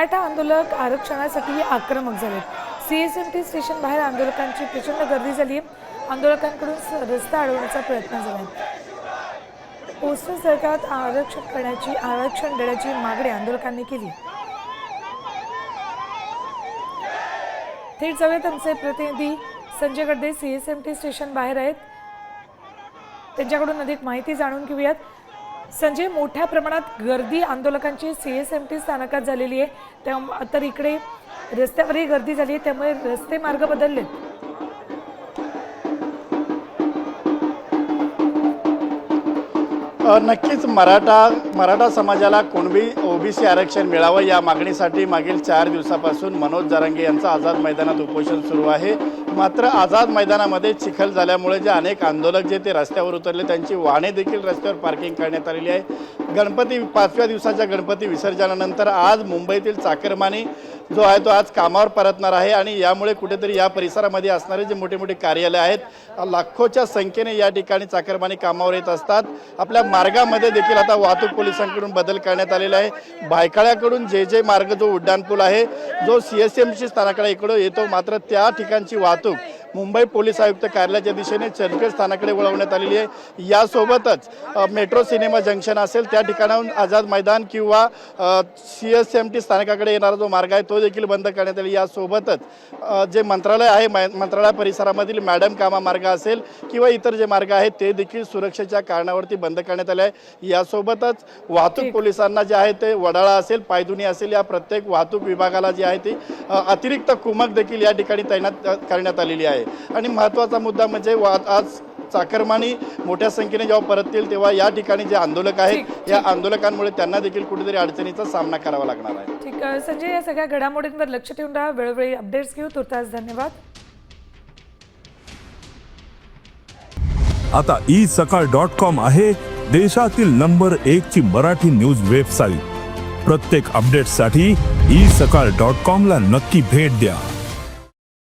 मराठा आंदोलक आरक्षणासाठी आक्रमक झाले C S M T station बाहेर आंदोलकांची प्रचंड गर्दी झाली आहे आंदोलकांकडून रस्ता अडवण्याचा प्रयत्न झाला आहे पोस्टर सरकारात आरक्षण करण्याची आरक्षण देण्याची मागणी आंदोलकांनी केली. थेट जाऊयात आमचे प्रतिनिधी Sanjay Gadde C S M T station बाहेर आहेत. त्यांच्याकडून अधिक माहिती जाणून घेऊयात. संजय मोठ्या प्रमाणात गर्दी आंदोलकांची सी एस एम टी स्थानकात झालेली आहे. त्या तर इकडे रस्त्यावरही गर्दी झाली आहे. त्यामुळे रस्ते मार्ग बदलले नक्कीच मराठा मराठा समाजाला कुणबी ओबीसी आरक्षण मिळावं या मागणीसाठी मागील चार दिवसापासून मनोज जारंगे यांचं आझाद मैदानात उपोषण सुरू आहे. मात्र आझाद मैदानामध्ये चिखल झाल्यामुळे जे अनेक आंदोलक जे ते रस्त्यावर उतरले त्यांची वाहने देखील रस्त्यावर पार्किंग करण्यात आलेली आहे. गणपती पाचव्या दिवसाच्या गणपती विसर्जनानंतर आज मुंबईतील चाकरमानी जो आहे तो आज कामावर परतणार आहे आणि यामुळे कुठेतरी या परिसरामध्ये असणारे जे मोठे मोठे कार्यालय आहेत लाखोच्या संख्येने या ठिकाणी चाकरमानी कामावर येत असतात. आपल्या मार्गामध्ये देखील आता वाहतूक पोलिसांकडून बदल करण्यात आलेला आहे. भायखळ्याकडून जे जे मार्ग जो उड्डाणपूल आहे जो सी एस एमशी स्थानाकडे इकडं येतो मात्र त्या ठिकाणची वाहतूक मुंबई पोलीस आयुक्त कार्यालयाच्या दिशेने चर्चगेट स्थानाकडे वळवण्यात आलेली आहे. यासोबतच मेट्रो सिनेमा जंक्शन असेल त्या ठिकाणाहून आझाद मैदान किंवा सी एस एम टी स्थानकाकडे येणारा जो मार्ग आहे तो देखील बंद करण्यात आले यासोबतच जे मंत्रालय आहे मंत्रालय परिसरामधील मॅडम कामा मार्ग असेल किंवा इतर जे मार्ग आहेत ते देखील सुरक्षेच्या कारणावरती बंद करण्यात आले आहे. यासोबतच वाहतूक पोलिसांना जे आहे ते वडाळा असेल पायदुनी असेल या प्रत्येक वाहतूक विभागाला जी आहे ती अतिरिक्त कुमक देखील या ठिकाणी तैनात करण्यात आलेली आहे. आणि महत्त्वाचा मुद्दा म्हणजे वा आज चाकरमानी मोठ्या संख्येने जेव्हा परततील तेव्हा या ठिकाणी जे आंदोलक आहेत या आंदोलकांमुळे त्यांना देखील कुठेतरी अडचणीचा सामना करावा लागणार आहे. ठीक आहे संजय या सगळ्या घडामोडींवर लक्ष ठेवून राहा. वेळोवेळी अपडेट्स घेऊ. तुर्तास धन्यवाद. आता ई सकाळ डॉट कॉम आहे देशातील नंबर एक ची मराठी न्यूज वेबसाईट. प्रत्येक अपडेटसाठी ई सकाळ डॉट कॉम ला नक्की भेट द्या.